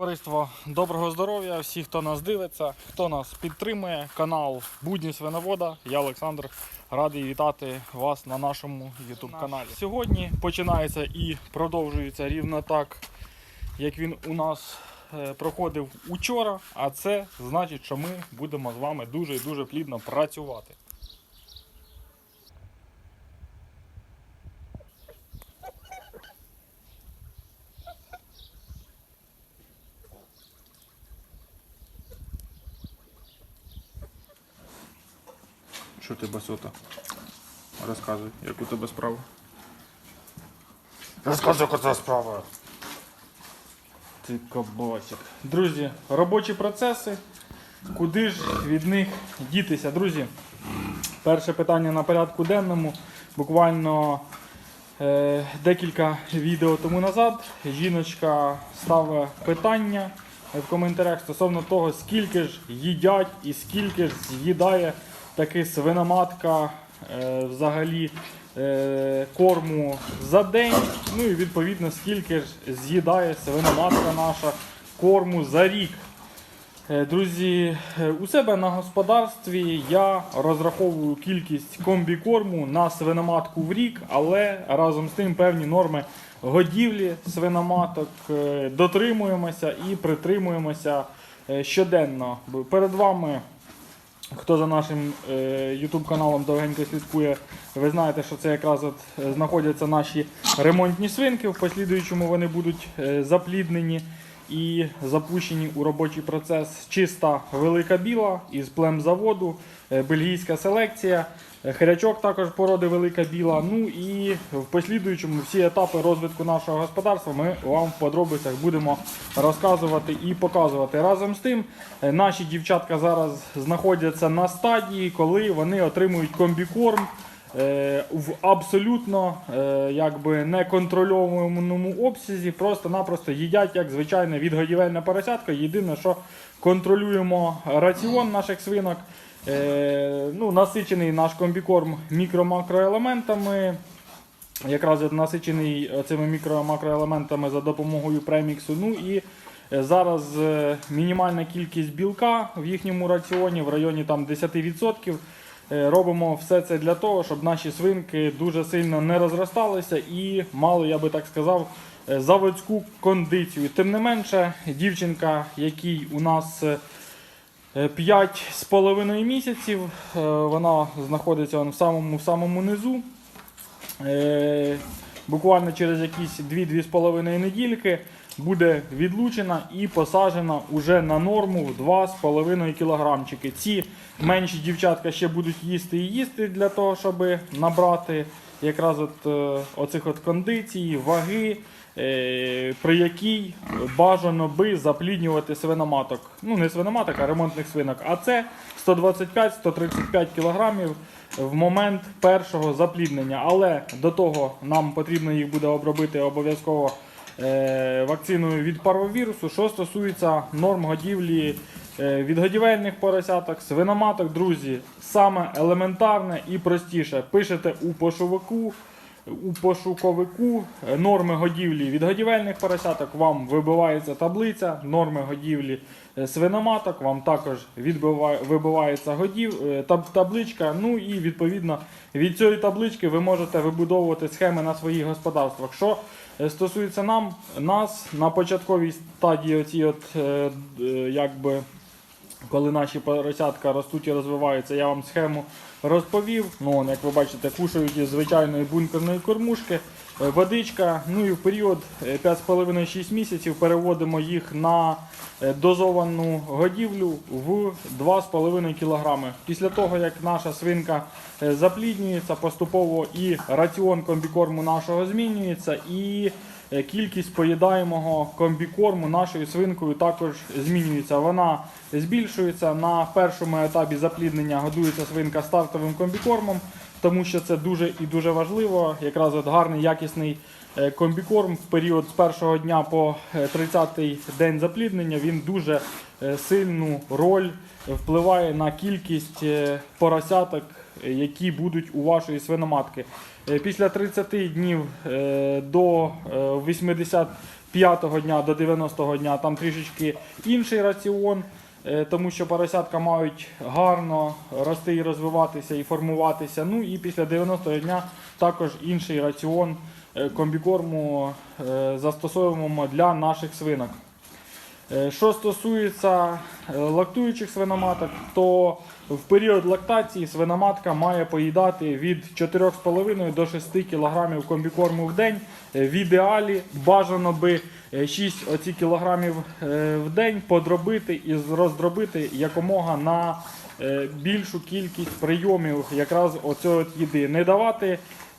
Товариство, доброго здоров'я, всі, хто нас дивиться, хто нас підтримує, канал Будні Свиновода. Я Олександр, радий вітати вас на нашому YouTube каналі. Сьогодні починається і продовжується рівно так, як він у нас е, проходив учора. А це значить, що ми будемо з вами дуже і дуже плідно працювати. Що ти басота? Розказуй, як у тебе справа. Розказуй, яка це справа. Ти кабасик. Друзі, робочі процеси. Куди ж від них дітися? Друзі, перше питання на порядку денному. Буквально е, декілька відео тому назад жіночка ставила питання в коментарях стосовно того, скільки ж їдять і скільки ж з'їдає таки свиноматка е, взагалі е, корму за день. Ну і відповідно скільки ж з'їдає свиноматка наша корму за рік. Е, Друзі, е, у себе на господарстві я розраховую кількість комбікорму на свиноматку в рік, але разом з тим певні норми годівлі свиноматок е, дотримуємося і притримуємося е, щоденно. Перед вами Хто за нашим е, YouTube каналом довгенько слідкує, ви знаєте, що це якраз от е, знаходяться наші ремонтні свинки. В послідуючому вони будуть е, запліднені і запущені у робочий процес. Чиста велика біла із племзаводу, е, бельгійська селекція. е, Хрячок також породи велика біла. Ну і в послідуючому всі етапи розвитку нашого господарства ми вам в подробицях будемо розказувати і показувати. Разом з тим, е, наші дівчатка зараз знаходяться на стадії, коли вони отримують комбікорм в абсолютно е, якби неконтрольованому обсязі, просто-напросто їдять як звичайне відгодівельне поросятко. Єдине, що контролюємо раціон наших свинок. Е, ну, насичений наш комбікорм мікро-макроелементами. Якраз насичений цими мікро-макроелементами за допомогою преміксу. Ну і е, зараз е, мінімальна кількість білка в їхньому раціоні в районі там 10%. Е, Робимо все це для того, щоб наші свинки дуже сильно не розросталися і мали, я би так сказав, е, заводську кондицію. Тим не менше, дівчинка, якій у нас е, Е, місяців. Вона знаходиться в самому в самому низу. Буквально через якісь 2-2,5 недільки буде відлучена і посаджена уже на норму в 2,5 кілограмчики. Ці менші дівчатка ще будуть їсти і їсти для того, щоб набрати якраз от, е, оцих от кондицій, ваги, е, при якій бажано би запліднювати свиноматок. Ну, не свиноматок, а ремонтних свинок. А це 125-135 кілограмів в момент першого запліднення. Але до того нам потрібно їх буде обробити обов'язково вакциною від паровірусу, Що стосується норм годівлі е, відгодівельних поросяток, свиноматок, друзі, саме елементарне і простіше. Пишете у пошовику. У пошуковику е, норми годівлі відгодівельних поросяток вам вибивається таблиця, норми годівлі е, свиноматок, вам також вибивається годів, е, таб, табличка. Ну і відповідно від цієї таблички ви можете вибудовувати схеми на своїх господарствах. Що е, стосується нам, нас на початковій стадії оці от, е, е, якби коли наші поросятка ростуть і розвиваються, я вам схему розповів. Ну, як ви бачите, кушають із звичайної бункерної кормушки, е, водичка. Ну і в період е, 5,5-6 місяців переводимо їх на е, дозовану годівлю в 2,5 кг. Після того, як наша свинка е, запліднюється, поступово і раціон комбікорму нашого змінюється, і е, кількість поїдаємого комбікорму нашою свинкою також змінюється. Вона збільшується на першому етапі запліднення, годується свинка стартовим комбікормом, тому що це дуже і дуже важливо. Якраз от гарний якісний е, комбікорм в період з першого дня по е, 30-й день запліднення він дуже е, сильну роль впливає на кількість е, поросяток, е, які будуть у вашої свиноматки. Е, Після 30 днів е, до е, 80 5-го дня до 90-го дня там трішечки інший раціон, е, тому що поросятка мають гарно рости і розвиватися і формуватися. Ну і після 90-го дня також інший раціон е, комбікорму е, застосовуємо для наших свинок. Е, Що стосується е, лактуючих свиноматок, то в період лактації свиноматка має поїдати від 4,5 до 6 кг комбікорму в день. Е, В ідеалі бажано би е, 6 оці кілограмів в день подробити і роздробити якомога на більшу кількість прийомів якраз оцього їди. Не давати,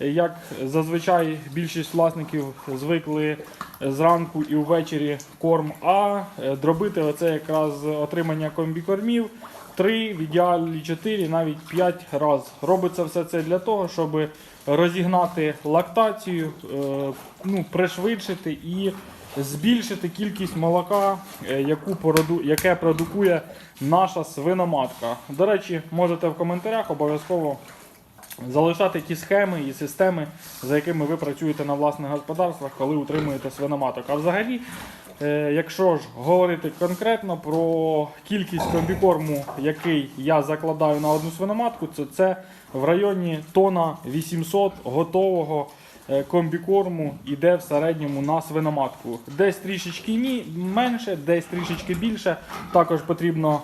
як зазвичай більшість власників звикли зранку і ввечері корм, а е, дробити оце якраз отримання комбікормів 3, в ідеалі 4, навіть 5 разів. Робиться все це для того, щоб розігнати лактацію, е, ну, пришвидшити і збільшити кількість молока, е, яку породу, яке продукує наша свиноматка. До речі, можете в коментарях обов'язково залишати ті схеми і системи, за якими ви працюєте на власних господарствах, коли утримуєте свиноматок. А взагалі, е, якщо ж говорити конкретно про кількість комбікорму, який я закладаю на одну свиноматку, то це в районі тона 800 готового е, комбікорму іде в середньому на свиноматку. Десь трішечки мі- менше, десь трішечки більше. Також потрібно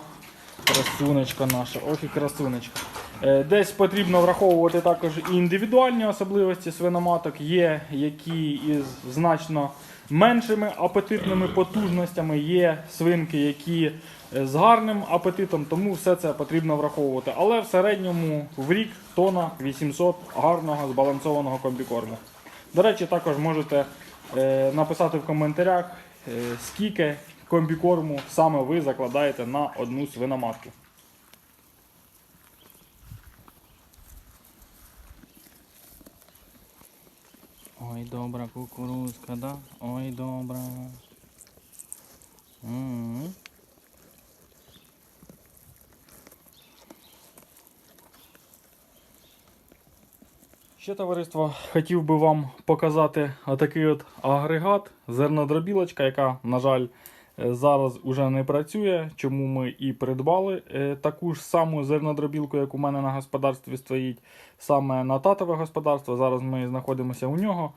красунечка наша, ох і красунечка. Е, Десь потрібно враховувати також і індивідуальні особливості свиноматок. Є які із значно меншими апетитними потужностями, є свинки, які е, з гарним апетитом, тому все це потрібно враховувати. Але в середньому в рік тона 800 гарного збалансованого комбікорму. До речі, також можете е, написати в коментарях, скільки комбікорму саме ви закладаєте на одну свиноматку. Ой, добра кукурузка, да? Ой, добра. Ще товариство, хотів би вам показати отакий от агрегат, зернодробілочка, яка, на жаль, зараз уже не працює. Чому ми і придбали е, таку ж саму зернодробілку, як у мене на господарстві стоїть саме на татове господарство. Зараз ми знаходимося у нього.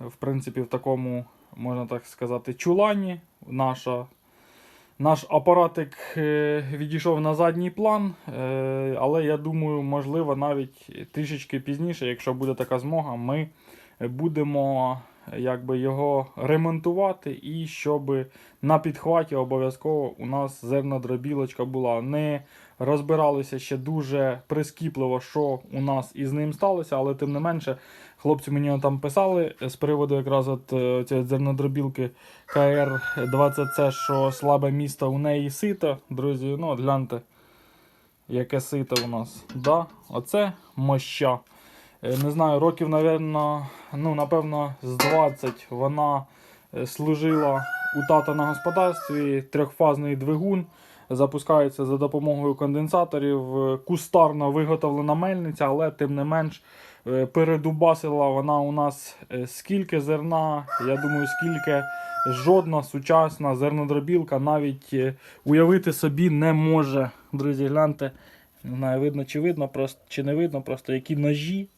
е, В принципі, в такому, можна так сказати, чулані. Наша наш апаратик е, відійшов на задній план, е, але я думаю, можливо, навіть трішечки пізніше, якщо буде така змога, ми будемо е, якби, його ремонтувати і щоб на підхваті обов'язково у нас зернодробілочка була. Не розбиралися ще дуже прискіпливо, що у нас із ним сталося, але тим не менше, хлопці мені там писали з приводу якраз от е, цієї зернодробілки КР-20С, що слабе місто у неї сито. Друзі, ну гляньте, яке сито у нас. Да, Оце моща. Е, Не знаю, років, напевно, ну, напевно, з 20 вона е, служила у тата на господарстві, трьохфазний двигун. Запускається за допомогою конденсаторів, е, кустарно виготовлена мельниця, але тим не менш передубасила вона у нас скільки зерна, я думаю, скільки жодна сучасна зернодробілка навіть уявити собі не може. Друзі, гляньте, не знаю, видно чи видно, просто, чи не видно, просто які ножі.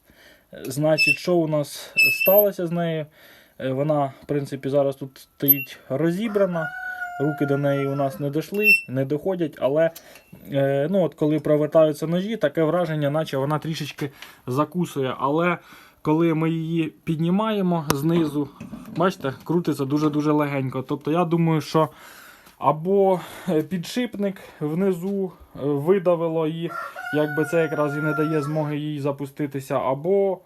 Значить, що у нас сталося з нею? Е, Вона, в принципі, зараз тут стоїть розібрана. Руки до неї у нас не дійшли, не доходять, але е, ну, от коли провертаються ножі, таке враження, наче вона трішечки закусує. Але коли ми її піднімаємо знизу, бачите, крутиться дуже-дуже легенько. Тобто я думаю, що або е, підшипник внизу е, видавило її, якби це якраз і не дає змоги їй запуститися, або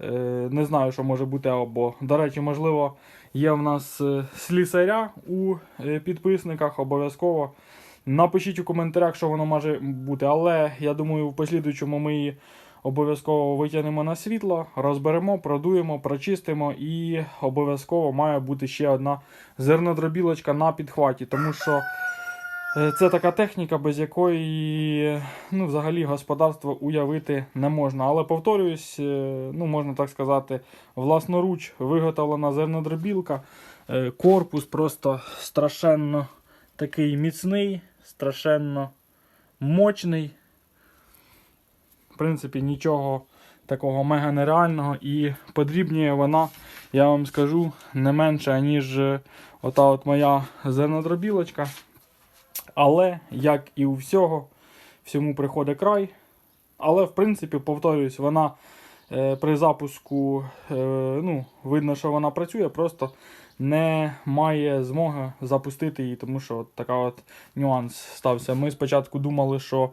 е, не знаю, що може бути, або, до речі, можливо, є в нас слісаря у підписниках, обов'язково. Напишіть у коментарях, що воно може бути, але я думаю, в послідуючому ми її обов'язково витягнемо на світло, розберемо, продуємо, прочистимо і обов'язково має бути ще одна зернодробілочка на підхваті, тому що е, це така техніка, без якої ну, взагалі господарство уявити не можна. Але повторююсь, е, ну, можна так сказати, власноруч виготовлена зернодробілка. Е, Корпус просто страшенно такий міцний, страшенно мощний. Принципі, нічого такого мега нереального. І подрібнює вона, я вам скажу, не менше, ніж е, ота от моя зернодробілочка. Але, як і у всього, всьому приходить край. Але, в принципі, повторюсь, вона е, при запуску, е, ну, видно, що вона працює, просто не має змоги запустити її, тому що от така от нюанс стався. Ми спочатку думали, що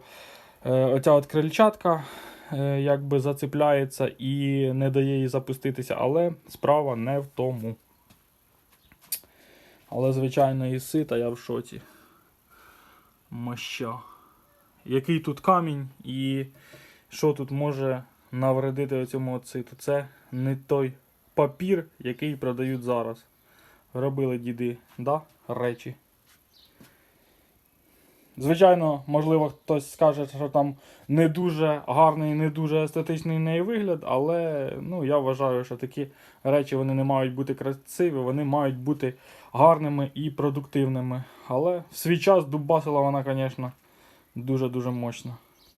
оця от крильчатка е, якби зацепляється і не дає їй запуститися, але справа не в тому. Але, звичайно, із сита я в шоці. Моща. Який тут камінь і що тут може навредити цьому оциту? Це не той папір, який продають зараз. Робили діди, да? речі. Звичайно, можливо, хтось скаже, що там не дуже гарний, не дуже естетичний неї вигляд, але ну, я вважаю, що такі речі вони не мають бути красиві, вони мають бути гарними і продуктивними. Але в свій час дубасила вона, звісно, дуже-дуже мощно.